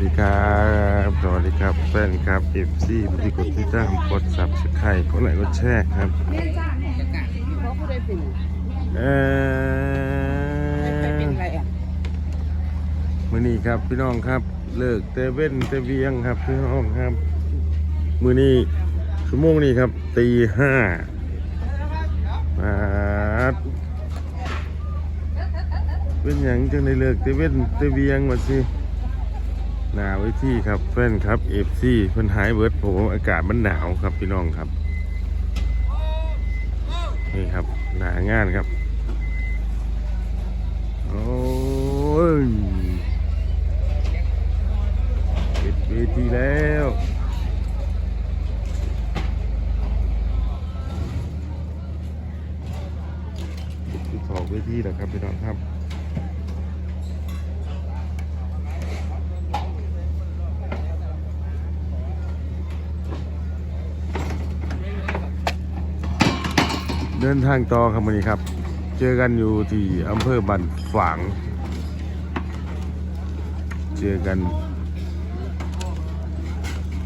ดีครับ สวัสดีครับแฟนครับเอฟซีผู้ที่กดติดตามกดซับสไครต์กดไลค์กดแชร์ครับ เอใครเป็นออะไรอะมือนี้ครับพี่น้องครับเลิกเตเว่นเตเวียงครับพี่น้องครับ มือนี้ชั่วโมงนี้ครับตีห้ามาดเป็นอย่างจังในเลิกเตเว่นเตเวียงมาสิ หนาไว้ที่ครับแฟนครับเอฟซีเพิ่อนหายเบิร์ดผมอากาศมันหนาวครับพี่น้องครับ นี่ครับหนางานครับ โอ้ยปิดเวทีแล้วปิดถอกเวทีแล้วครับพี่น้องครับ เดินทางต่อครับวันนี้ครับ เจอกันอยู่ที่อำเภอบันฝาง เจอกัน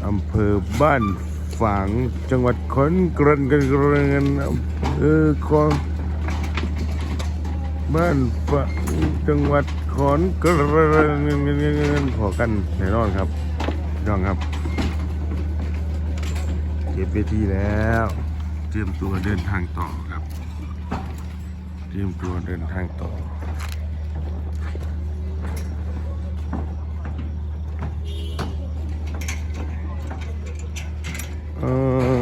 อำเภอบ้านฝางจังหวัดขอนแก่นกันกันเออขอนบ้านฝางจังหวัดขอนแก่นขอกันแน่นอนครับพี่น้องครับเก็บเวทีแล้ว เตรียมตัวเดินทางต่อ รียมตัวเดินทางต่อเออ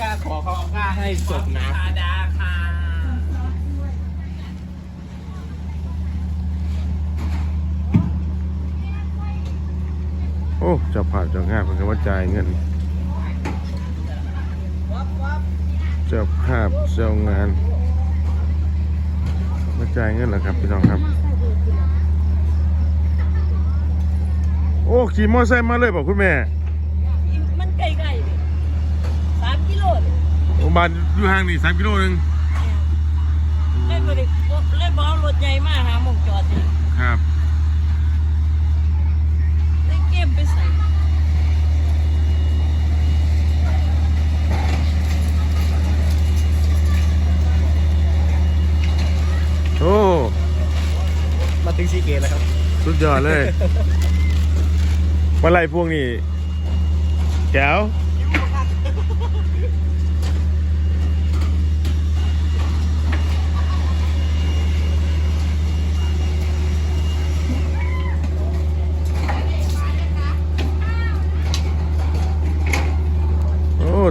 กล้าขอเขากล้าให้จบนะธาดาค่ะ โอ้เจะผ่านเจะง่านเพิ่นก็ว่าจ่ายเงิน เจ้าภาพเจ้างานมาจ่ายเงินเหรอครับพี่น้องครับ โอ้ขี่มอเตอร์ไซค์มาเลยบอกคุณแม่ มันไกลๆเลยสามกิโลเลย โรงพยาบาลอยู่ห่างนี่สามกิโลหนึงเล่นบริเล่นบอลรถใหญ่มากหาหมองจอดเลยครับเล่นเกมไปใส่โอ้มาถึงซีเกตแล้วครับ สุดยอดเลยมาไล่พวกนี้แก้ว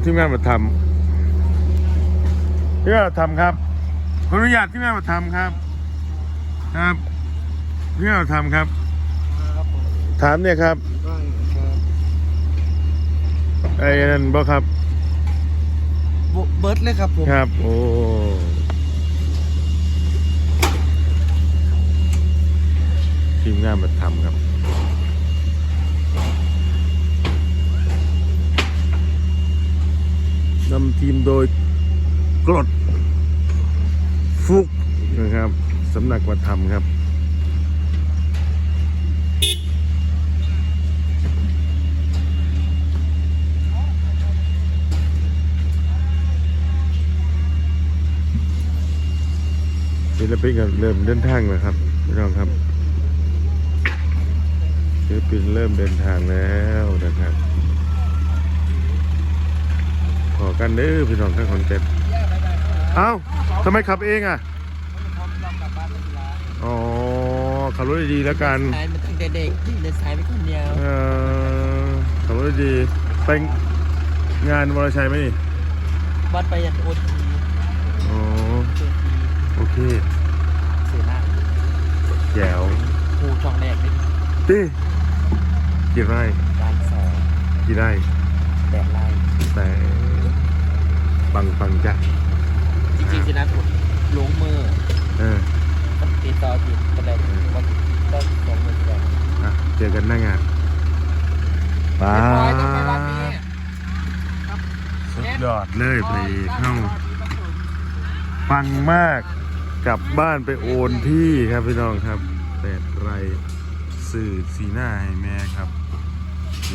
ทีมงานมาทำทีมงานมาทำครับขออนุญาตทีมงานมาทำครับ ครับทีมงานมาทำครับ ถามเนี่ยครับไอ้นั่นบ่ครับ เบิร์ดเลยครับผม ครับ โอ้ทีมงานมาทำครับ นำทีมโดยกรดฟุกนะครับสำนักวัฒนธรรมครับศิลปินก็เริ่มเดินทางแล้วครับพี่น้องครับศิลปินเริ่มเดินทางแล้วนะครับ ขอ กันเด้อพี่น้องข้างขอนแก่นเอ้าทำไมขับเองอะอ๋อขับรถดีๆแล้วกันสายมาตั้งแต่เด็กที่เดินสายไปคนเดียวเอ่อขับรถดีๆไปงานวรชัยไหมนี่วัดไปยันโอทีอ๋อเจทีโอเคเสียหน้าแจ๋วครูช่องแรกนี่ดิกี่ไร่การสอนกี่ไร่แบกไล่แต่ ฟังฟังจ้ะจริงๆสินะหลงมือเออติดต่ออยู่กระแดงวันต้องสองมือกระอะเจอกันหน้างานไปสุดยอดเลยเพลงเข้าฟังมากกลับบ้านไปโอนที่ครับพี่น้องครับแปดไรสื่อสีหน้าให้แม่ครับ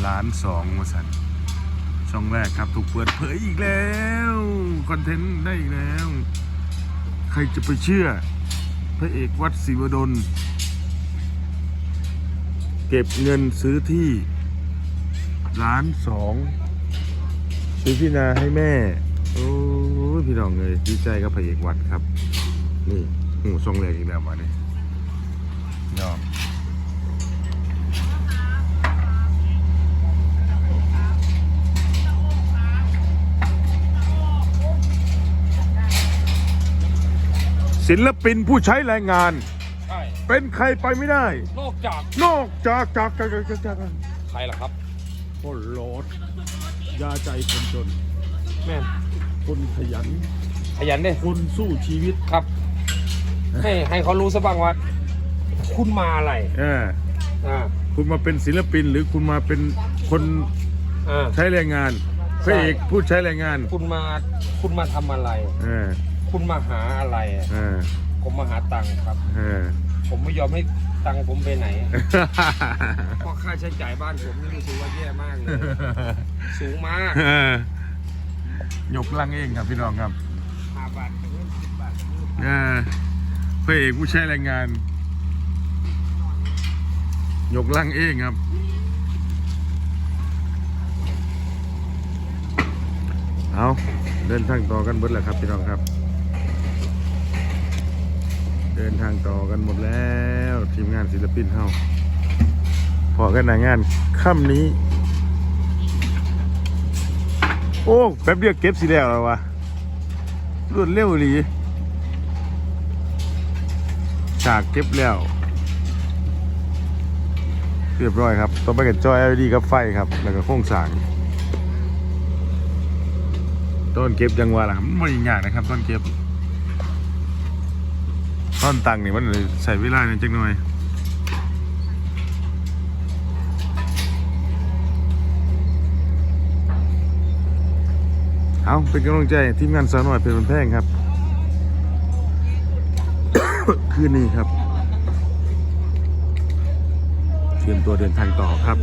ล้านสองมาสัน ช่องแรกครับ ถูกเปิดเผยอีกแล้วคอนเทนต์ได้อีกแล้ว ใครจะไปเชื่อ พระเอกวัดศิวดล เก็บเงินซื้อที่ล้านสองซื้อที่นาให้แม่ โอ้พี่น้องเลยดีใจกับพระเอกวัดครับ นี่หูทรงแรงอีกแล้วมาเนี่ยยอม ศิลปินผู้ใช้แรงงาน ใช่เป็นใครไปไม่ได้ นอกจากนอกจากจากจากจากจากจากใครล่ะครับคนโหลดยาใจคนจน แม่นคนขยัน ขยันดิคนสู้ชีวิตครับ ให้ให้เขารู้ซะบ้างว่า คุณมาอะไรเอออ่าคุณมาเป็นศิลปินหรือคุณมาเป็นคนอ่า ใช้แรงงานพระเอกผู้ใช้แรงงานคุณมาคุณมาทำอะไร เออ คุณมาหาอะไรอะเออผมมาหาตังค์ครับเออผมไม่ยอมให้ตังค์ผมไปไหน เพราะค่าใช้จ่ายบ้านผมนี่รู้สึกว่าแย่มากเลย สูงมากเออยกลังเองครับพี่น้องครับห้าบาทกับเงินสิบบาทกับเงินเออพระเอกผู้ใช้แรงงานยกลังเองครับ เอาเดินทางต่อกันเบิดแล้วครับพี่น้องครับ เดินทางต่อกันหมดแล้วทีมงานศิลปินเฮาพอกันหนางานค่ำนี้ โอ้ แป๊บเดียวเก็บสีแล้วแล้ววะรวดเร็วดีฉากเก็บแล้ว เรียบร้อยครับต่อไปกับจอย LED กับไฟครับ แล้วก็โครงสร้างต้นเก็บยังว่าล่ะไม่ยากนะครับ ต้นเก็บ ต้นตังนี่มันเลยใส่เวลาหนอยจังหน่อยเอาเป็นกำลังใจทีมงานสาวน้อยเป็นคนแพงครับ คืนนี้ครับ เตรียมตัวเดินทางต่อครับ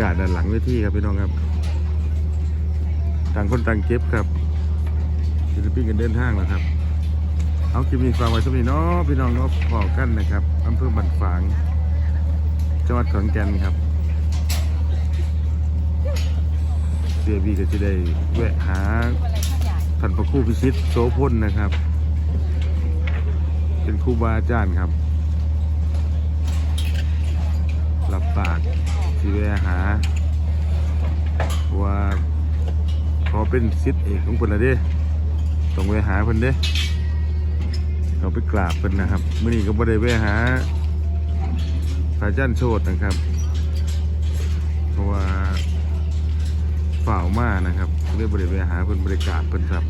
ากาศด้านหลังเวทีครับพี่น้องครับต่างคนต่างเก็บครับศิลปินกันเดินทางแล้วครับ เอาคลิปนี้ฝากไว้สักนิดเนาะพี่น้องเนาะพอกันนะครับอำเภอบันฝางจังหวัดขอนแก่นครับเสียบีก็จะได้แวะหาท่านพระครูพิชิตโสพลนะครับ เป็นครูบาอาจารย์ครับรับปาก สิแวะหาว่าขอเป็นสิทเอกของเพิ่นละเด้ต้องแวหาเพิ่นเด้เราไปกราบเพิ่นนะครับมื้อนี้ก็บ่ได้แวะหาพระอาจารย์โชตนะครับ เพราะว่าฝ่าวมานะครับเลยบ่ได้แวะหาเพิ่นบ่ได้กาบเพิ่นครับ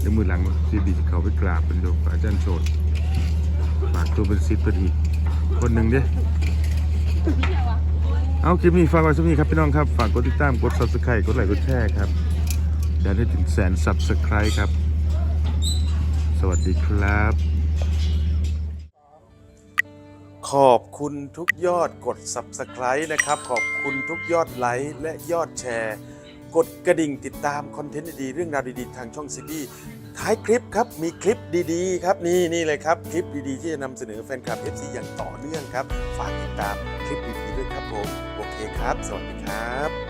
เดี๋ยวมือหลังสิดีเขาไปกราบเพิ่นดูพระอาจารย์โชตฝากตัวเป็นสิทธิ์เพิ่นอีกคนหนึ่งเด้ เอาคลิปนี้ฝากไว้สักนี้ครับพี่น้องครับ ฝากกดติดตาม กด subscribe กดไลค์ กดแชร์ครับเดี๋ยวให้ถึงแสน subscribe ครับ สวัสดีครับ ขอบคุณทุกยอดกด subscribe นะครับ ขอบคุณทุกยอดไลค์และยอดแชร์ กดกระดิ่งติดตามคอนเทนต์ดีๆเรื่องราวดีๆ ทางช่องซีบีท้ายคลิปครับ มีคลิปดีๆ ครับ นี่นี่เลยครับ คลิปดีๆ ที่จะนำเสนอแฟนคลับ FC อย่างต่อเนื่องครับ ฝากติดตามคลิปดี ผม โอเคครับ สวัสดีครับ